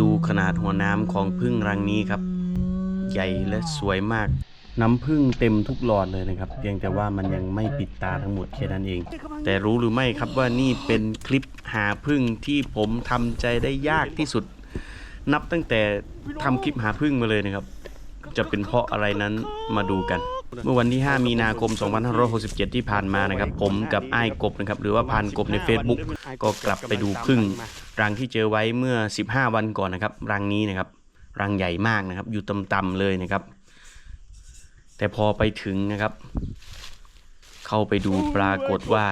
ดูขนาดหัวน้ำของพึ่งรังนี้ครับ ใหญ่และสวยมาก น้ำพึ่งเต็มทุกหลอดเลยนะครับ เพียงแต่ว่ามันยังไม่ปิดตาทั้งหมดแค่นั้นเอง แต่รู้หรือไม่ครับว่านี่เป็นคลิปหาพึ่งที่ผมทำใจได้ยากที่สุด นับตั้งแต่ทำคลิปหาพึ่งมาเลยนะครับ จะเป็นเพราะอะไรนั้นมาดูกันเมื่อวันที่ 5 มีนาคม 2567 ที่ผ่านมานะครับ ผมกับไอ้กบนะครับ หรือว่าพานกบใน Facebook ก็กลับไปดูพึ่ง รังที่เจอไว้เมื่อ 15 วันก่อนนะครับ รังนี้นะครับ รังใหญ่มากนะครับ อยู่ต่ำๆเลยนะครับ แต่พอไปถึงนะครับ เข้าไปดูปรากฏว่า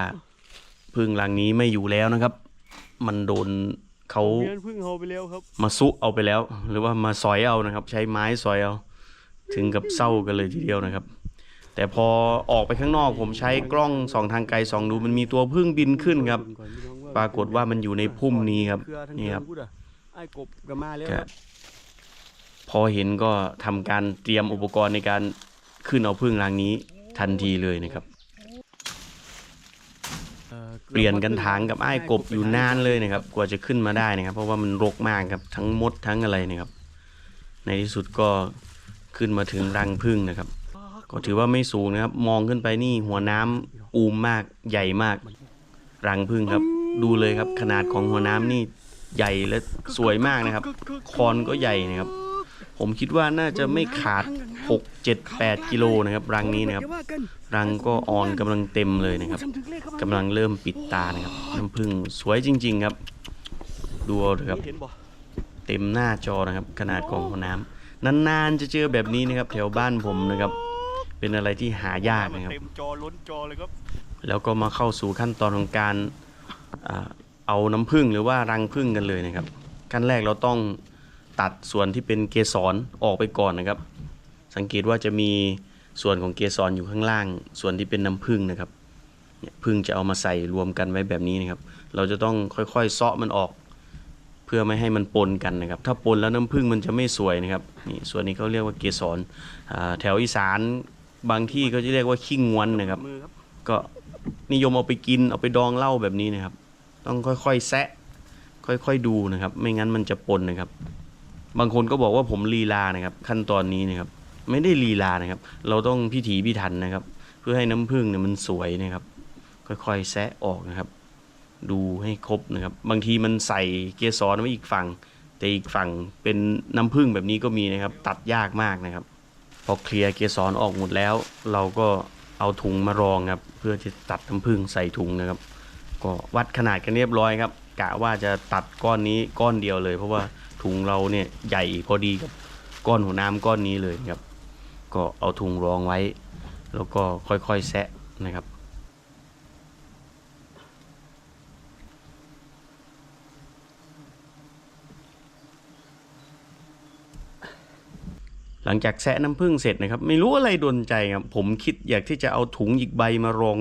พึ่งรังนี้ไม่อยู่แล้วนะครับ มันโดนเขาเงินพึ่งเฮาไปแล้วครับ มาซุเอาไปแล้ว หรือว่ามาสอยเอานะครับ ใช้ไม้สอยเอาถึงกับเศร้ากันเลยทีเดียวนะครับ แต่พอออกไปข้างนอกผมใช้กล้องสองทางไกลสองดูมันมีตัวพึ่งบินขึ้นครับ ปรากฏว่ามันอยู่ในพุ่มนี้ครับเครือทั้งนี่ครับเครือพูดอะไอ้กบก็มาแล้วก็ครับพอเห็นก็ทำการเตรียมอุปกรณ์ในการขึ้นเอาพึ่งรางนี้ทันทีเลยนะครับอ่อเปลี่ยนกันถางกับไอ้ายกบอยู่นานเลยนะครับ กว่าจะขึ้นมาได้นะครับ เพราะว่ามันรกมากครับทั้งมดทั้งอะไรนะครับ ในที่สุดก็ขึ้นมาถึงรังพึ่งนะครับ ก็ถือว่าไม่สูงนะครับ มองขึ้นไปนี่หัวน้ำอูมมากใหญ่มาก รังพึ่งครับ ดูเลยครับขนาดของหัวน้ำนี่ใหญ่และสวยมากนะครับ คอนก็ใหญ่นะครับ ผมคิดว่าน่าจะไม่ขาด 6 7 8 กิโลนะครับ รังนี้นะครับ รังก็ออนกำลังเต็มเลยนะครับทำถึงเลขครับกำลังเริ่มปิดตานะครับน้ำผึ้งสวยจริง ๆครับ ดูเอาเถอะครับ เต็มหน้าจอนะครับ ขนาดของหัวน้ำนานๆจะเจอแบบนี้นะครับ แถวบ้านผมนะครับ เป็นอะไรที่หายากนะครับแล้วก็มาเข้าสู่ขั้นตอนของการ เอาน้ำผึ้งหรือว่ารังผึ้งกันเลยนะครับ ขั้นแรกเราต้องตัดส่วนที่เป็นเกสรออกไปก่อนนะครับ สังเกตว่าจะมีส่วนของเกสรอยู่ข้างล่าง ส่วนที่เป็นน้ำผึ้งนะครับเนี่ยผึ้งจะเอามาใส่รวมกันไว้แบบนี้นะครับ เราจะต้องค่อยๆเซาะมันออก เพื่อไม่ให้มันปนกันนะครับ ถ้าปนแล้วน้ำผึ้งมันจะไม่สวยนะครับนี่ส่วนนี้เขาเรียกว่าเกสรแถวอีสานบางที่ก็จะเรียกว่าขี้งวนนะครับ ก็นิยมเอาไปกินเอาไปดองเหล้าแบบนี้นะครับ ต้องค่อยๆแซะ ค่อยๆดูนะครับ ไม่งั้นมันจะปนนะครับ บางคนก็บอกว่าผมลีลานะครับ ขั้นตอนนี้นะครับ ไม่ได้ลีลานะครับ เราต้องพิถีพิถันนะครับ เพื่อให้น้ำผึ้งเนี่ยมันสวยนะครับ ค่อยๆแซะออกนะครับ ดูให้ครบนะครับ บางทีมันใส่เกสรไว้อีกฝั่ง แต่อีกฝั่งเป็นน้ำผึ้งแบบนี้ก็มีนะครับ ตัดยากมากนะครับ พอเคลียร์เกสรออกหมดแล้ว เราก็ เอาถุงมารองครับ เพื่อจะตัดน้ำผึ้งใส่ถุงนะครับ ก็วัดขนาดกันเรียบร้อยครับกะว่าจะตัดก้อนนี้ก้อนเดียวเลย เพราะว่าถุงเราเนี่ยใหญ่พอดีกับก้อนหัวน้ำก้อนนี้เลยครับ ก็เอาถุงรองไว้ แล้วก็ค่อยๆแซะนะครับ ลังจากแซะน้ำผึ้งเสร็จนะครับ ไม่รู้อะไรดนใจครับ ผมคิดอยากที่จะเอาถุงอีกใบมารอง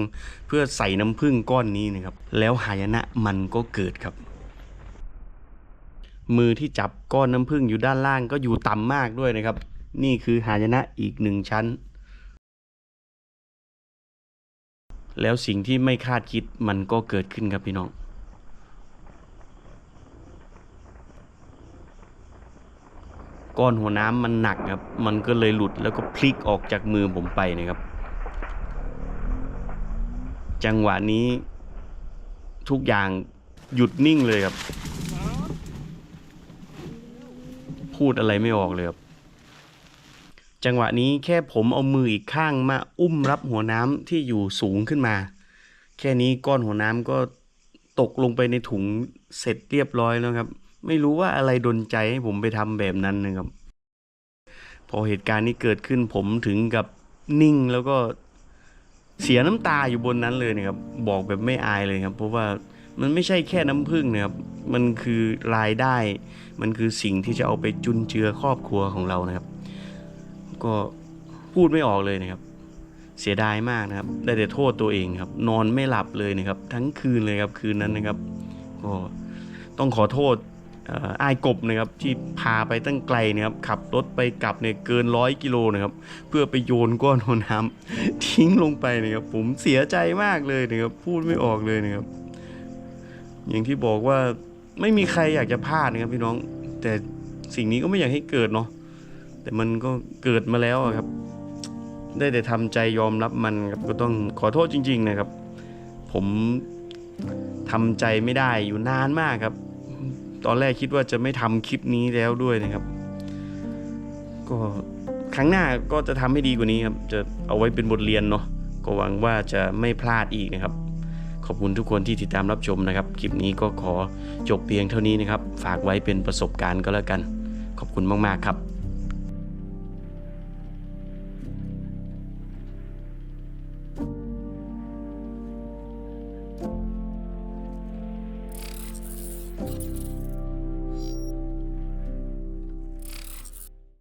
เพื่อใส่น้ำผึ้งก้อนนี้นะครับ แล้วหายนะมันก็เกิดครับ มือที่จับก้อนน้ำผึ้งอยู่ด้านล่างก็อยู่ต่ำมากด้วยนะครับ นี่คือหายนะอีกหนึ่งชั้น แล้วสิ่งที่ไม่คาดคิดมันก็เกิดขึ้นครับพี่น้อง ก้อนหัวน้ำมันหนักครับ มันก็เลยหลุดแล้วก็พลิกออกจากมือผมไปนะครับ จังหวะนี้ทุกอย่างหยุดนิ่งเลยครับ พูดอะไรไม่ออกเลยครับ จังหวะนี้แค่ผมเอามืออีกข้างมาอุ้มรับหัวน้ำที่อยู่สูงขึ้นมา แค่นี้ก้อนหัวน้ำก็ตกลงไปในถุงเสร็จเรียบร้อยแล้วครับ ไม่รู้ว่าอะไรดนใจให้ผมไปทำแบบนั้นนะครับ พอเหตุการณ์นี้เกิดขึ้นผมถึงกับนิ่งแล้วก็เสียน้ำตาอยู่บนนั้นเลยนะครับ บอกแบบไม่อายเลยครับ เพราะว่ามันไม่ใช่แค่น้ำพึ่งนะครับ มันคือรายได้ มันคือสิ่งที่จะเอาไปจุนเจือครอบครัวของเรานะครับ ก็พูดไม่ออกเลยนะครับ เสียดายมากนะครับได้แต่โทษตัวเองครับ นอนไม่หลับเลยนะครับ ทั้งคืนเลยครับคืนนั้นนะครับก็ต้องขอโทษ เอ่ออ้ายกบนะครับที่พาไปตั้งไกลนะครับขับรถไปกลับเนี่ยเกินร้อยกิโลนะครับเพื่อไปโยนก้อนหัวน้ำทิ้งลงไปนะครับผมเสียใจมากเลยนะครับพูดไม่ออกเลยนะครับ อย่างที่บอกว่าไม่มีใครอยากจะพลาดนะครับพี่น้อง แต่สิ่งนี้ก็ไม่อยากให้เกิดเนาะแต่มันก็เกิดมาแล้วอะครับ ได้แต่ทำใจยอมรับมันครับก็ต้องขอโทษจริง ๆ นะครับ ผมทำใจไม่ได้อยู่นานมากครับ ตอนแรกคิดว่าจะไม่ทำคลิปนี้แล้วด้วยนะครับ ก็ครั้งหน้าก็จะทำให้ดีกว่านี้ครับ จะเอาไว้เป็นบทเรียนเนาะก็หวังว่าจะไม่พลาดอีกนะครับ ขอบคุณทุกคนที่ติดตามรับชมนะครับ คลิปนี้ก็ขอจบเพียงเท่านี้นะครับ ฝากไว้เป็นประสบการณ์ก็แล้วกัน ขอบคุณมากๆครับ